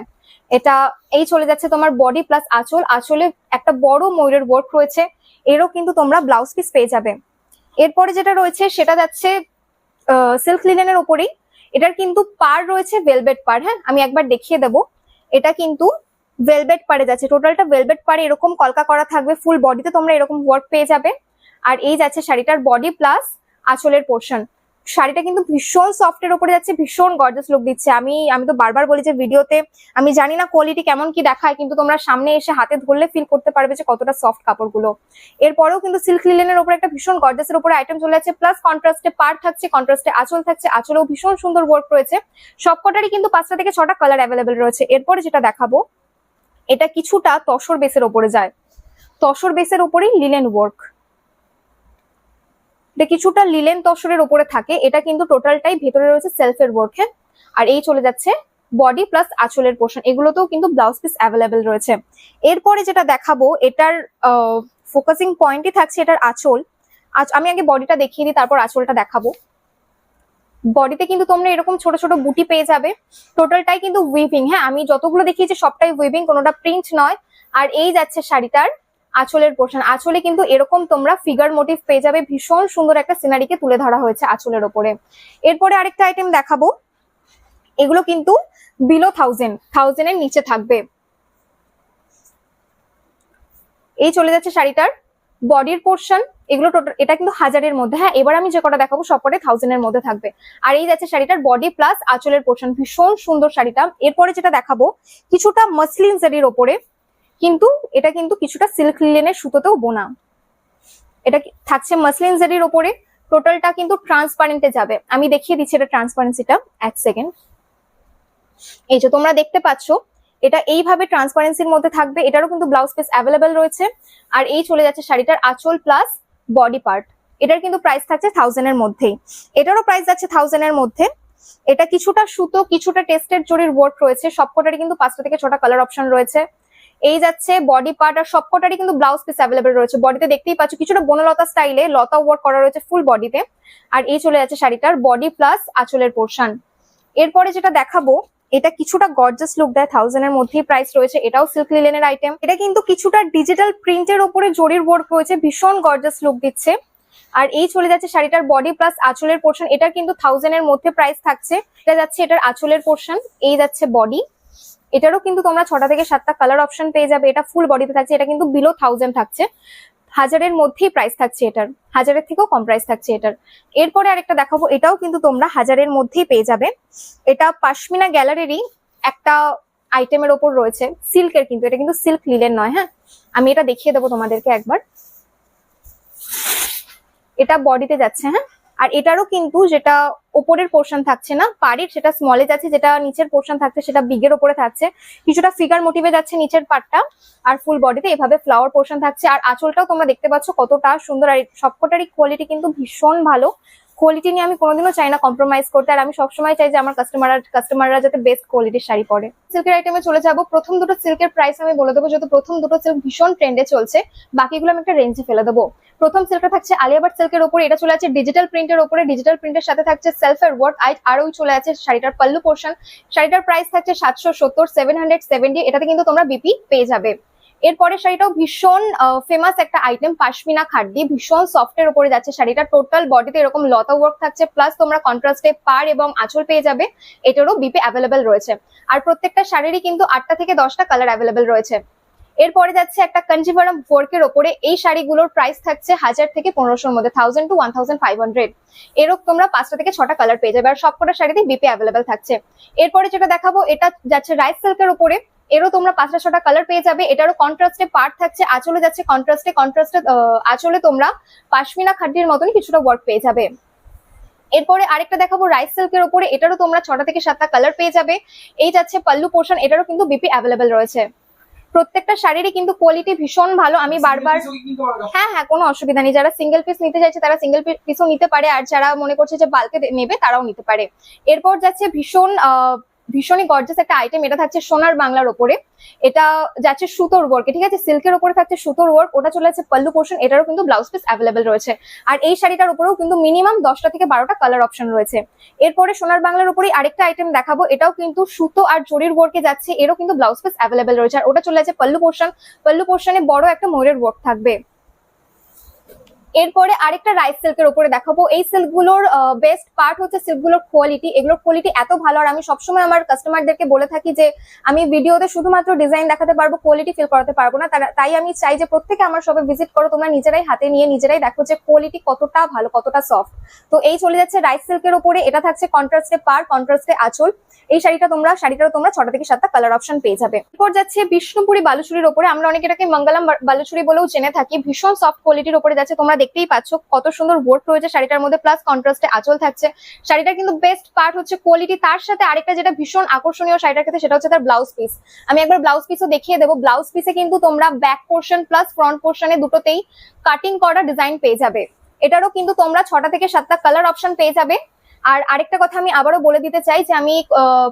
এটা এই চলে যাচ্ছে তোমার বডি প্লাস আঁচল। আঁচলে একটা বড় ময়ূরের ওয়ার্ক রয়েছে। এরও কিন্তু তোমরা ব্লাউজ পিস পেয়ে যাবে। এরপরে যেটা রয়েছে, সেটা যাচ্ছে সিল্ক লিনেনের ওপরেই। এটার কিন্তু পার রয়েছে ভেলভেট পার হ্যাঁ? আমি একবার দেখিয়ে দেবো। এটা কিন্তু ভেলভেট পারে যাচ্ছে। টোটালটা ভেলভেট পারে এরকম কলকা করা থাকবে ফুল বডিতে তোমরা এরকম ওয়ার্ক পেয়ে যাবে। আর এই যাচ্ছে শাড়িটার বডি প্লাস আঁচলের পোর্শন শাড়িটা কিন্তু ভীষণ সফটের উপরে যাচ্ছে, ভীষণ গর্জাস লুক দিচ্ছে। আমি আমি তো বারবার বলি যে ভিডিওতে, আমি জানি না কোয়ালিটি কেমন কি দেখায়, কিন্তু তোমরা সামনে এসে হাতে ধরলে ফিল করতে পারবে যে কতটা সফট কাপড়গুলো। এরপরেও কিন্তু সিল্ক লিলেনের উপরে একটা ভীষণ গর্জাসের উপরে আইটেম চলে যাচ্ছে প্লাস কন্ট্রাস্টে পার থাকছে কন্ট্রাস্টে আঁচল থাকছে, আঁচলেও ভীষণ সুন্দর ওয়ার্ক রয়েছে। সবকটারই কিন্তু পাঁচটা থেকে ছটা কালার অ্যাভেলেবেল রয়েছে। এরপরে যেটা দেখাবো এটা কিছুটা তসর বেসের ওপরে যায়। তসর বেসের ওপরেই লিলেন ওয়ার্ক এটা কিছুটা লিলেন তসরের ওপরে থাকে। এটা কিন্তু টোটালটাই ভেতরে রয়েছে সেলফের ওয়ার্ক আর এই চলে যাচ্ছে বডি প্লাস আঁচলের পোর্শন এগুলোতেও কিন্তু ব্লাউজ পিস অ্যাভেলেবেল রয়েছে। এরপরে যেটা দেখাবো, এটার ফোকাসিং পয়েন্টই থাকছে এটার আঁচল। আচ- আমি আগে বডিটা দেখিয়ে দিই, তারপর আঁচলটা দেখাবো। বডিতে কিন্তু তোমরা এরকম ছোট ছোট বুটি পেয়ে যাবে। টোটালটাই কিন্তু উইভিং হ্যাঁ আমি যতগুলো দেখিয়েছি, সবটাই উইভিং কোনোটা প্রিন্ট নয়। আর এই যাচ্ছে শাড়িটার আঁচলের পোর্শন আঁচলে কিন্তু এরকম তোমরা ফিগার মোটিভ পেয়ে যাবে। ভীষণ সুন্দর একটা সিনারিকে তুলে ধরা হয়েছে আঁচলের ওপরে। এরপরে আরেকটা আইটেম দেখাবো। এগুলো কিন্তু বিলো থাউজেন্ড থাউজেন্ডের নিচে থাকবে। এই চলে যাচ্ছে শাড়িটার বডির পোর্শন এগুলো টোটাল এটা কিন্তু হাজারের মধ্যে হ্যাঁ এবার আমি যে কটা দেখাবো সবকটাই থাউজেন্ডের মধ্যে থাকবে। আর এই যাচ্ছে শাড়িটার বডি প্লাস আঁচলের পোর্শন ভীষণ সুন্দর শাড়িটা। এরপরে যেটা দেখাবো, কিছুটা মসলিন শাড়ির ওপরে, কিন্তু এটা কিন্তু কিছুটা সিল্ক লিলেনের সুতোতেও বোনা। এটা থাকছে মসলিন শাড়ির ওপরে টোটালটা কিন্তু ট্রান্সপারেন্টে যাবে। আমি দেখিয়ে দিচ্ছি এটা ট্রান্সপারেন্সিটা এক সেকেন্ড এই যে তোমরা দেখতে পাচ্ছ, এটা এইভাবে ট্রান্সপারেন্সির মধ্যে থাকবে। এটারও কিন্তু ব্লাউজ পিস অ্যাভেলেবেল রয়েছে। আর এই চলে যাচ্ছে শাড়িটার আঁচল প্লাস বডি পার্ট এটার কিন্তু প্রাইস থাকছে থাউজেন্ডের মধ্যেই। এটারও প্রাইস যাচ্ছে থাউজেন্ডের মধ্যে। এটা কিছুটা সুতো, কিছুটা টেস্টের জরির ওয়ার্ক রয়েছে। সবকটারই কিন্তু পাঁচটা থেকে ছটা কালার অপশন রয়েছে। এই যাচ্ছে বডি পার্ট আর সবকটারই কিন্তু ব্লাউজ পিস অ্যাভেলেবেল রয়েছে। বডিতে দেখতেই পাচ্ছ, কিছুটা বনলতা স্টাইলে লতা ওয়ার্ক করা রয়েছে ফুল বডিতে আর এই চলে যাচ্ছে শাড়িটার বডি প্লাস আঁচলের পোর্শন এরপরে যেটা দেখাবো এটা কিছুটা গর্জাস লুক দেয় থাউজেন্ড এর মধ্যেই প্রাইস রয়েছে। এটাও সিল্ক লিলেনের আইটেম এটা কিন্তু কিছুটা ডিজিটাল প্রিন্টের ওপরে জরির ওয়ার্ক রয়েছে, ভীষণ গর্জাস লুক দিচ্ছে। আর এই চলে যাচ্ছে শাড়িটার বডি প্লাস আঁচলের পোর্শন এটা কিন্তু থাউজেন্ড এর মধ্যে প্রাইস থাকছে। এটা যাচ্ছে এটার আঁচলের পোর্শন এই যাচ্ছে বডি এটারও কিন্তু তোমরা ছটা থেকে সাতটা কালার অপশন পেয়ে যাবে। এটা ফুল বডিতে থাকছে, এটা কিন্তু বিলো থাউজেন্ড থাকছে। হাজারের মধ্যেই প্রাইস থাকছে এটার। হাজারের থেকেও কম প্রাইস থাকছে এটার। এরপরে আরেকটা দেখাবো, এটাও কিন্তু তোমরা হাজারের মধ্যেই পেয়ে যাবে। এটা পাশমিনা গ্যালারিরই একটা আইটেমের ওপর রয়েছে। সিল্কের কিন্তু, এটা কিন্তু সিল্ক লিলের নয় হ্যাঁ? আমি এটা দেখিয়ে দেবো তোমাদেরকে একবার। এটা বডিতে যাচ্ছে হ্যাঁ? আর এটারও কিন্তু যেটা ওপরের পোর্শন থাকছে না, পাড়ির সেটা স্মলে যাচ্ছে যেটা নিচের পোর্শন থাকছে, সেটা বিগের ওপরে থাকছে। কিছুটা ফিগার মোটিভে যাচ্ছে নিচের পাটটা আর ফুল বডিতে এভাবে ফ্লাওয়ার পোর্শন থাকছে। আর আঁচলটাও তোমরা দেখতে পাচ্ছ কতটা সুন্দর, আর সবকটারই কোয়ালিটি কিন্তু ভীষণ ভালো। কোয়ালিটি নিয়ে আমি কোনোদিনও চাই না কম্প্রোমাইজ করতে। আর আমি সবসময় চাই যে আমার কাস্টমার কাস্টমাররা যাতে বেস্ট কোয়ালিটির শাড়ি পরে। সিল্কের আইটেমে চলে যাব। প্রথম দুটো সিল্কের প্রাইস আমি বলে দেবো, যেহেতু প্রথম দুটো সিল্ক ভীষণ ট্রেন্ডে চলছে। বাকিগুলো আমি একটা রেঞ্জে ফেলে দেবো। প্রথম সিল্কটা থাকছে আলিয়াবাট সিল্কের উপরে এটা চলে আছে ডিজিটাল প্রিন্টের উপরে ডিজিটাল প্রিন্টের সাথে থাকছে সেলফ সেলফের ওয়ার্ক আইট আর ওই চলে আছে শাড়িটার পাল্লু পোর্শন শাড়িটার প্রাইস থাকছে সাতশো সত্তর সেভেন হান্ড্রেড সেভেন্টি এটাতে কিন্তু তোমরা বিপি পেয়ে যাবে। এরপরে শাড়িটাও ভীষণ ফেমাস একটা আইটেম পাশমিনা খাড্ডি ভীষণ সফটের উপরে যাচ্ছে শাড়িটা। টোটাল বডিতে এরকম লতা ওয়ার্ক থাকছে প্লাস তোমরা কন্ট্রাস্টে পার এবং আঁচল পেয়ে যাবে, এটারও বিপে অ্যাভেলেবেল রয়েছে। আর প্রত্যেকটা শাড়িরই কিন্তু আটটা থেকে দশটা কালার অ্যাভেলেবেল রয়েছে। এরপরে যাচ্ছে একটা কঞ্জিভারাম ওয়ার্কের ওপরে এই শাড়িগুলোর প্রাইস থাকছে হাজার থেকে পনেরোশোর মধ্যে thousand to one thousand five hundred এরকম তোমরা পাঁচটা থেকে ছটা কালার পেয়ে যাবে, আর সবকটা শাড়িতে বিপি অ্যাভেলেবেল থাকছে। এরপরে যেটা দেখাবো, এটা যাচ্ছে রাইস সিল্কের উপরে। এরও তোমরা পাঁচটা ছটা কালার পেয়ে যাবে। এটারও কন্ট্রাস্টে পার্ট থাকছে আঁচলে যাচ্ছে কন্ট্রাস্টে কন্ট্রাস্টে আঁচলে তোমরা পাশমিনা খাড্ডির মতন কিছুটা ওয়ার্ক পেয়ে যাবে। এরপরে আরেকটা দেখাবো রাইস সিল্কের উপরে এটারও তোমরা ছটা থেকে সাতটা কালার পেয়ে যাবে। এই যাচ্ছে পাল্লু পোর্শন এটারও কিন্তু বিপি অ্যাভেলেবেল রয়েছে। প্রত্যেকটা শাড়িরই কিন্তু কোয়ালিটি ভীষণ ভালো আমি বারবার হ্যাঁ হ্যাঁ কোনো অসুবিধা নেই। যারা সিঙ্গেল পিস নিতে চাইছে তারা সিঙ্গেল পিসও নিতে পারে আর যারা মনে করছে যে বালকে নেবে তারাও নিতে পারে। এরপর যাচ্ছে ভীষণ আহ, ভীষণই গর্জাস একটা আইটেম এটা থাকছে সোনার বাংলার ওপরে। এটা যাচ্ছে সুতোর ওয়ার্কে ঠিক আছে? সিল্কের ওপরে থাকছে সুতোর ওয়ার্ক ওটা চলে যাচ্ছে পাল্লু পোর্শন এটারও কিন্তু ব্লাউজ পিস অ্যাভেলেবেল রয়েছে। আর এই শাড়িটার উপরেও কিন্তু মিনিমাম দশটা থেকে বারোটা কালার অপশন রয়েছে। এরপরে সোনার বাংলার উপরেই আরেকটা আইটেম দেখাবো, এটাও কিন্তু সুতো আর জরির ওয়ার্কে যাচ্ছে, এরও কিন্তু ব্লাউজ পিস অ্যাভেলেবেল রয়েছে। আর ওটা চলে যাচ্ছে পাল্লু পোর্শন পাল্লু পোর্শনে বড় একটা ময়ূরের ওয়ার্ক থাকবে। এরপরে আরেকটা রাইস সিল্কের উপরে দেখাবো। এই সিল্কগুলোর বেস্ট পার্ট হচ্ছে সিল্কগুলোর কোয়ালিটি এগুলোর কোয়ালিটি এত ভালো, আর আমি সবসময় আমার কাস্টমারদেরকে বলে থাকি যে, আমি ভিডিওতে শুধুমাত্র ডিজাইন দেখাতে পারব কোয়ালিটি ফিল করাতে পারব না। তাই আমি চাই যে প্রত্যেকে আমার সবে ভিজিট করো, তোমরা নিজেরাই হাতে নিয়ে নিজেরাই দেখো যে কোয়ালিটি কতটা ভালো, কতটা সফট তো এই চলে যাচ্ছে রাইস সিল্কের উপরে। এটা থাকছে কন্ট্রাস্টে পার কন্ট্রাস্টে আঁচল। এই শাড়িটা তোমরা শাড়িটাও তোমরা ছটা থেকে সাতটা কালার অপশন পেয়ে যাবে। এরপর যাচ্ছে বিষ্ণুপুরি বালুচুরির উপরে। আমরা অনেকে এটাকে মঙ্গলম বালুচুরি বলেও জেনে থাকি। ভীষণ সফট কোয়ালিটির উপরে যাচ্ছে। তোমরা দেখতেই পাচ্ছ কত সুন্দর ওয়ার্ক রয়েছে শাড়িটার মধ্যে প্লাস কন্ট্রাস্টে আচল থাকছে। শাড়িটার কিন্তু বেস্ট পার্ট হচ্ছে কোয়ালিটি তার সাথে আরেকটা যেটা ভীষণ আকর্ষণীয় শাড়িটার ক্ষেত্রে, সেটা হচ্ছে তার ব্লাউজ পিস আমি একবার ব্লাউজ পিসও দেখিয়ে দেবো। ব্লাউজ পিসে কিন্তু তোমরা ব্যাক পোর্শন প্লাস ফ্রন্ট পোর্শনে দুটোতেই কাটিং করা ডিজাইন পেয়ে যাবে। এটারও কিন্তু তোমরা ছটা থেকে সাতটা কালার অপশন পেয়ে যাবে। আর আরেকটা কথা আমি আবারও বলে দিতে চাই যে আমি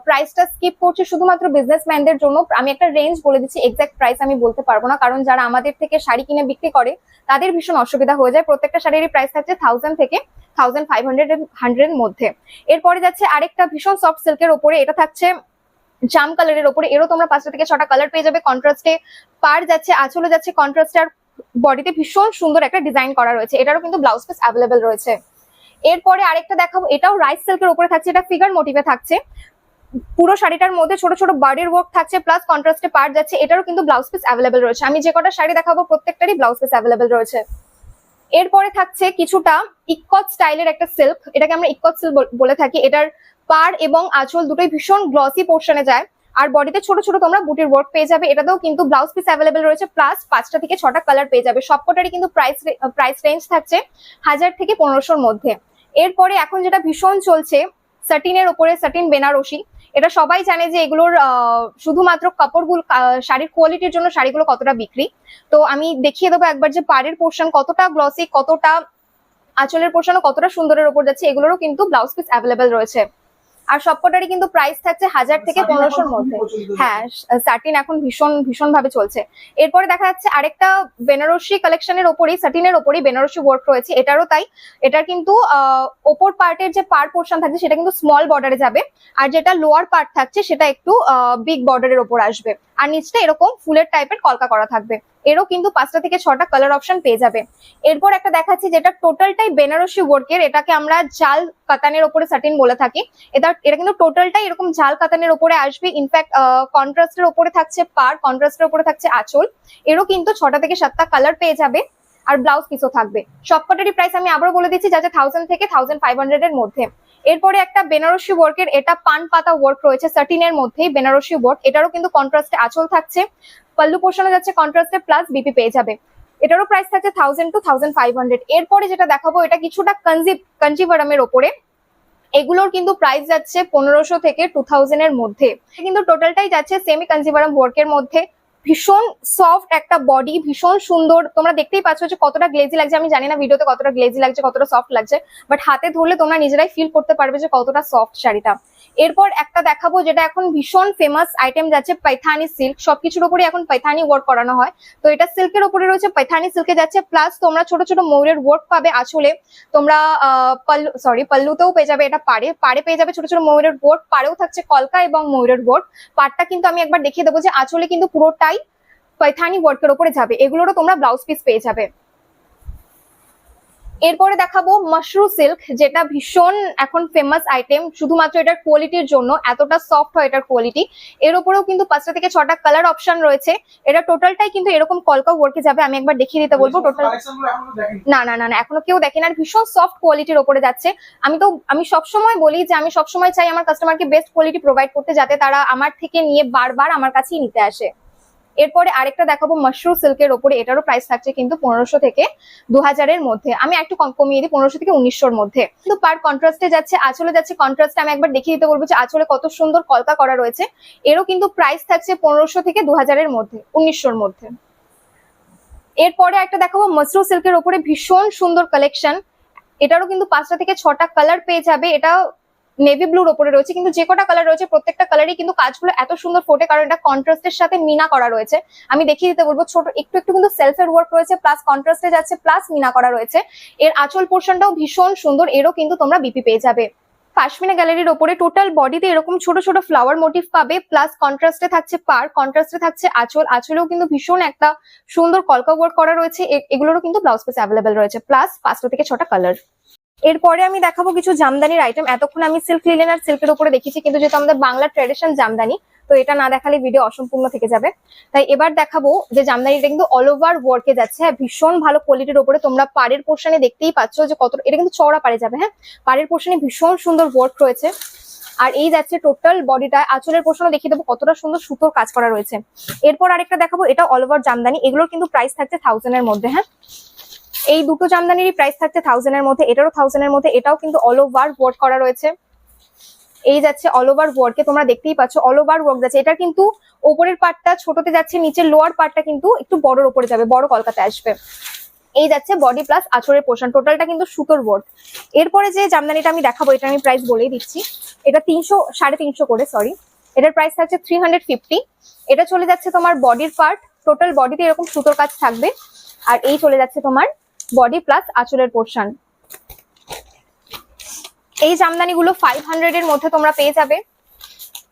প্রাইসটা স্কিপ করছি শুধুমাত্র বিজনেসম্যানদের জন্য। আমি একটা রেঞ্জ বলে দিচ্ছি এক্সাক্ট প্রাইস আমি বলতে পারব না। কারণ যারা আমাদের থেকে শাড়ি কিনে বিক্রি করে, তাদের ভীষণ অসুবিধা হয়ে যায়। প্রত্যেকটা শাড়িরই প্রাইস থাকছে থাউজেন্ড থেকে থাউজেন্ড ফাইভ হান্ড্রেড হান্ড্রেড মধ্যে। এরপরে যাচ্ছে আরেকটা ভীষণ সফট সিল্কের ওপরে। এটা থাকছে জাম কালারের ওপরে। এরও তোমরা পাঁচটা থেকে ছটা কালার পেয়ে যাবে। কন্ট্রাস্টে পার যাচ্ছে, আঁচলে যাচ্ছে কন্ট্রাস্টে আর বডিতে ভীষণ সুন্দর একটা ডিজাইন করা রয়েছে। এটারও কিন্তু ব্লাউজ পিস অ্যাভেলেবেল রয়েছে। এরপরে আরেকটা দেখাবো, এটাও রাইস সিল্কের উপরে থাকছে, এটা ফিগার মোটিভে থাকছে। পুরো শাড়িটার মধ্যে ছোট ছোট বার্ডের ওয়ার্ক থাকছে প্লাস কন্ট্রাস্টে পার্ট যাচ্ছে, এটারও কিন্তু ব্লাউজ পিস অ্যাভেলেবেল রয়েছে। আমি যে কটা শাড়ি দেখাবো, প্রত্যেকটারই ব্লাউজ পিস অ্যাভেলেবেল রয়েছে। এরপরে থাকছে কিছুটা ইকত স্টাইলের একটা সিল্ক এটাকে আমরা ইকত সিল্ক বলে থাকি। এটার পার এবং আঁচল দুটোই ভীষণ গ্লসি পোর্শনে যায়। আর বডিতে ছোট ছোট তোমরা বুটির ওয়ার্ক পেয়ে যাবে, এটাতেও কিন্তু ব্লাউজ পিস অ্যাভেলেবেল রয়েছে প্লাস পাঁচটা থেকে ছটা কালার পেয়ে যাবে। সবকটারই কিন্তু প্রাইস প্রাইস রেঞ্জ থাকছে হাজার থেকে পনেরোশোর মধ্যে। এরপরে এখন যেটা ভীষণ চলছে সাটিনের ওপরে সাটিন বেনারসি, এটা সবাই জানে যে এগুলোর শুধুমাত্র কাপড়গুলো শাড়ির কোয়ালিটির জন্য শাড়িগুলো কতটা বিক্রি। তো আমি দেখিয়ে দেবো একবার যে পাড়ের পোর্শন কতটা গ্লসি কতটা আঁচলের পোর্শনও কতটা সুন্দরের ওপর যাচ্ছে, এগুলোরও কিন্তু ব্লাউজ পিস অ্যাভেলেবেল রয়েছে। আর সবকটারই কিন্তু প্রাইস থাকছে হাজার থেকে পনেরোশোর মধ্যে হ্যাঁ সার্টিন এখন ভীষণ ভীষণ ভাবে চলছে। এরপরে দেখা যাচ্ছে আরেকটা বেনারসি কালেকশনের ওপরেই সার্টিনের ওপরেই বেনারসি ওয়ার্ক রয়েছে। এটারও তাই। এটার কিন্তু আহ, ওপর পার্টের যে পার পোর্শন থাকছে সেটা কিন্তু স্মল বর্ডারে যাবে। আর যেটা লোয়ার পার্ট থাকছে সেটা একটু বিগ বর্ডারের ওপর আসবে। আর নিচটা এরকম ফুলের টাইপের কলকা করা থাকবে। এরও কিন্তু পাঁচটা থেকে ছটা কালার অপশন পেয়ে যাবে। এরপর একটা দেখাচ্ছি যেটা টোটালটাই বেনারসি ওয়ার্কের এটাকে আমরা জাল কাতানের ওপরে সাটিন বলে থাকি। এটা এটা কিন্তু টোটালটাই এরকম ঝাল কাতানের ওপরে আসবে। ইনফ্যাক্ট কন্ট্রাস্টের ওপরে থাকছে পার কন্ট্রাস্টের ওপরে থাকছে আঁচল। এরও কিন্তু ছটা থেকে সাতটা কালার পেয়ে যাবে। আর ব্লাউজ পিসও থাকবে। সবকটারই প্রাইস আমি আবারও বলে দিচ্ছি যাতে থাউজেন্ড থেকে থাউজেন্ড ফাইভ হান্ড্রেড এর মধ্যে। এরপরে একটা বেনারসি ওয়ার্কের এটা পান পাতা ওয়ার্ক রয়েছে সাটিনের মধ্যেই বেনারসি ওয়ার্ক এটারও কিন্তু কন্ট্রাস্টে আঁচল থাকছে। পাল্লু পোর্শনে যাচ্ছে কন্ট্রাস্টে প্লাস বিপি পেয়ে যাবে। এটারও প্রাইস থাকছে thousand to thousand five hundred এরপরে যেটা দেখাবো, এটা কিছুটা কনজি কঞ্জিভারামের ওপরে। এগুলোর কিন্তু প্রাইস যাচ্ছে পনেরোশো থেকে টু থাউজেন্ড এর মধ্যে। কিন্তু টোটালটাই যাচ্ছে সেমি কনজিভারাম ওয়ার্কের মধ্যে। ভীষণ সফট একটা বডি ভীষণ সুন্দর। তোমরা দেখতেই পাচ্ছ যে কতটা গ্লেজি লাগছে। আমি জানি না ভিডিওতে কতটা গ্লেজি লাগছে, কতটা সফট লাগছে বাট হাতে ধরলে তোমরা নিজেরাই ফিল করতে পারবে যে কতটা সফট শাড়িটা। এরপর একটা দেখাবো যেটা এখন ভীষণ ফেমাস আইটেম যাচ্ছে পাইথানি সিল্ক সবকিছুর উপরে এখন পাইথানি ওয়ার্ক করানো হয়। তো এটা সিল্কের উপরে রয়েছে, পাইথানি সিল্কে যাচ্ছে। প্লাস তোমরা ছোট ছোট ময়ূরের ওয়ার্ক পাবে আঁচলে। তোমরা পাল্লু সরি পাল্লুতেও পেয়ে যাবে, এটা পাড়ে। পাড়ে পেয়ে যাবে ছোট ছোট ময়ূরের ওয়ার্ক পাড়েও থাকছে কলকা এবং ময়ূরের ওয়ার্ক পাড়টা কিন্তু আমি একবার দেখিয়ে দেবো যে আঁচলে কিন্তু পুরোটাই পৈথানি ওয়ার্কের ওপরে যাবে এগুলোরও তোমরা ব্লাউজ পিস পেয়ে যাবে। এরপরে দেখাবো মাশরু সিল্ক যেটা ভীষণ এখন ফেমাস আইটেম শুধুমাত্র এটার কোয়ালিটির জন্য এতটা সফট হয় এটার কোয়ালিটি এর উপরেও কিন্তু পাঁচটা থেকে ছটা কালার অপশন রয়েছে। এটা টোটালটাই কিন্তু এরকম কলকা ওয়ার্কে যাবে আমি একবার দেখিয়ে দিতে বলব টোটাল না না না না এখনও কেউ দেখেন। আর ভীষণ সফট কোয়ালিটির ওপরে যাচ্ছে। আমি তো আমি সবসময় বলি যে আমি সবসময় চাই আমার কাস্টমারকে বেস্ট কোয়ালিটি প্রোভাইড করতে যাতে তারা আমার থেকে নিয়ে বারবার আমার কাছেই নিতে আসে। এরপরে আরেকটা দেখাবো মাশরু সিল্কের ওপরে, এটারও প্রাইস থাকছে কিন্তু পনেরোশো থেকে দু হাজারের মধ্যে। আমি একটু কম- কমিয়ে দিই, পনেরোশো থেকে উনিশশোর মধ্যে। কিন্তু পার কন্ট্রাস্টে যাচ্ছে, আঁচলে যাচ্ছে কন্ট্রাস্টে আমি একবার দেখিয়ে দিতে বলব যে আঁচলে কত সুন্দর কলকা করা রয়েছে। এরও কিন্তু প্রাইস থাকছে পনেরোশো থেকে দু হাজারের মধ্যে, উনিশশোর মধ্যে। এরপরে একটা দেখাবো মাসরু সিল্কের ওপরে ভীষণ সুন্দর কালেকশন এটারও কিন্তু পাঁচটা থেকে ছটা কালার পেয়ে যাবে। এটা নেভি ব্লুর ওপরে রয়েছে, কিন্তু যে কটা কালার রয়েছে, প্রত্যেকটা কালারই কিন্তু কাজগুলো এত সুন্দর ফোটে, কারণ এটা কন্ট্রাস্টের সাথে মিনা করা রয়েছে। আমি দেখিয়ে দিতে বলব, ছোট, একটু একটু কিন্তু সেলফের ওয়ার্ক রয়েছে প্লাস কন্ট্রাস্টে যাচ্ছে প্লাস মিনা করা রয়েছে। এর আঁচল পোর্শনটাও ভীষণ সুন্দর, এরও কিন্তু তোমরা বিপি পেয়ে যাবে। পাশমিনা গ্যালারির ওপরে টোটাল বডিতে এরকম ছোট ছোট ফ্লাওয়ার মোটিভ পাবে প্লাস কন্ট্রাস্টে থাকছে পার কন্ট্রাস্টে থাকছে আঁচল, আঁচলেও কিন্তু ভীষণ একটা সুন্দর কলকা ওয়ার্ক করা রয়েছে এগুলোরও কিন্তু ব্লাউজ পিস অ্যাভেলেবেল রয়েছে প্লাস পাঁচটা থেকে ছটা কালার এরপরে আমি দেখাবো কিছু জামদানির আইটেম এতক্ষণ আমি সিল্ক লিলেন আর সিল্কের উপরে দেখেছি কিন্তু যেহেতু আমাদের বাংলা ট্রেডিশন জামদানি, তো এটা না দেখালে ভিডিও অসম্পূর্ণ থেকে যাবে। তাই এবার দেখাবো যে জামদানিটা কিন্তু অল ওভার ওয়ার্কে যাচ্ছে। হ্যাঁ ভীষণ ভালো কোয়ালিটির উপরে তোমরা পাড়ের পোর্শনে দেখতেই পাচ্ছ যে কত এটা কিন্তু চওড়া পাড়ে যাবে হ্যাঁ? পাড়ের পোর্শনে ভীষণ সুন্দর ওয়ার্ক রয়েছে। আর এই যাচ্ছে টোটাল বডিটা আঁচলের পোর্শনে দেখিয়ে দেবো কতটা সুন্দর সুতোর কাজ করা রয়েছে। এরপর আরেকটা দেখাবো, এটা অল ওভার জামদানি। এগুলোর কিন্তু প্রাইস থাকছে থাউজেন্ড এর মধ্যে হ্যাঁ? এই দুটো জামদানিরই প্রাইস থাকছে থাউজেন্ড এর মধ্যে, এটারও থাউজেন্ড এর মধ্যে, এটাও কিন্তু অল ওভার ওয়ার্ক করা রয়েছে। এই যাচ্ছে অল ওভার ওয়ার্কে তোমরা দেখতেই পাচ্ছ অল ওভার ওয়ার্ক যাচ্ছে। এটা কিন্তু ওপরের পার্টটা ছোটতে যাচ্ছে, নিচের লোয়ার পার্টটা কিন্তু একটু বড়র ওপরে যাবে, বড় কলকাতায় আসবে। এই যাচ্ছে বডি প্লাস আঁচড়ের পোর্শন টোটালটা কিন্তু সুতোর ওয়ার্ক এরপরে যে জামদানিটা আমি দেখাবো, এটা আমি প্রাইস বলেই দিচ্ছি। এটা তিনশো, সাড়ে তিনশো করে সরি এটার প্রাইস থাকছে থ্রি হান্ড্রেড ফিফটি এটা চলে যাচ্ছে তোমার বডির পার্ট টোটাল বডিতে এরকম সুতোর কাজ থাকবে। আর এই চলে যাচ্ছে তোমার বডি প্লাস আঁচলের পোর্শন এই জামদানিগুলো ফাইভ হান্ড্রেড এর মধ্যে তোমরা পেয়ে যাবে।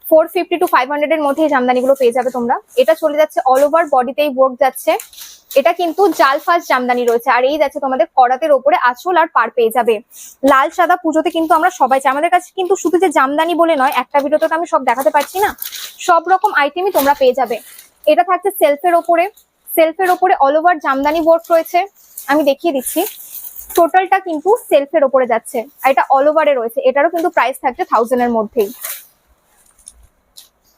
Four fifty to five hundred এর মধ্যে এই জামদানিগুলো পেয়ে যাবে তোমরা। এটা চলে যাচ্ছে অল ওভার বডিতেই ওয়ার্ক যাচ্ছে। এটা কিন্তু জাল ফাস জামদানি রয়েছে। আর এই যাচ্ছে তোমাদের করাতের ওপরে আঁচল আর পার পেয়ে যাবে। লাল সাদা পুজোতে কিন্তু আমরা সবাই চাই। আমাদের কাছে কিন্তু শুধু যে জামদানি বলে নয়, একটা ভিডিওতে তো আমি সব দেখাতে পারছি না। সব রকম আইটেমই তোমরা পেয়ে যাবে। এটা থাকছে সেলফের ওপরে। সেলফের ওপরে অল ওভার জামদানি ওয়ার্ক রয়েছে। আমি দেখিয়ে দিচ্ছি। টোটালটা কিন্তু সেলফের ওপরে যাচ্ছে। আর এটা অল ওভারে রয়েছে। এটারও কিন্তু প্রাইস থাকছে থাউজেন্ড এর মধ্যেই।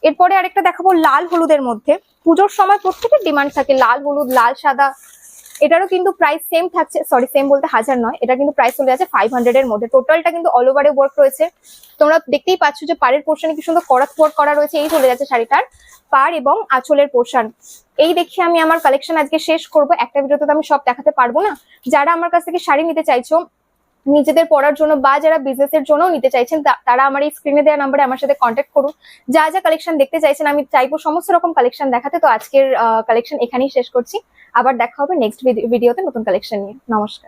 এরপরে আরেকটা দেখাবো লাল হলুদের মধ্যে। পুজোর সময় প্রত্যেকের ডিমান্ড থাকে। লাল, হলুদ, লাল, সাদা। এটারও কিন্তু প্রাইস সেম থাকছে সরি সেম বলতে হাজার নয়, এটা কিন্তু প্রাইস চলে যাচ্ছে ফাইভ হান্ড্রেড এর মধ্যে। টোটালটা কিন্তু অল ওভারে ওয়ার্ক রয়েছে। তোমরা দেখতেই পাচ্ছ যে পাড়ের পোর্শনে কি সুন্দর করাত ওয়ার্ক করা রয়েছে, এই চলে যাচ্ছে শাড়িটার পাড় এবং আঁচলের পোর্শন এই দেখে আমি আমার কালেকশন আজকে শেষ করব। একটা ভিডিওতে তো আমি সব দেখাতে পারব না। যারা আমার কাছ থেকে শাড়ি নিতে চাইছো নিজেদের পড়ার জন্য বা যারা বিজনেস এর জন্য নিতে চাইছেন তারা আমার এই স্ক্রিনে দেওয়া নাম্বারে আমার সাথে কন্ট্যাক্ট করুন। যা যা কালেকশন দেখতে চাইছেন, আমি চাইব সমস্ত রকম কালেকশন দেখাতে। তো আজকের কালেকশন এখানেই শেষ করছি। আবার দেখা হবে নেক্সট ভিডিওতে নতুন কালেকশন নিয়ে। নমস্কার।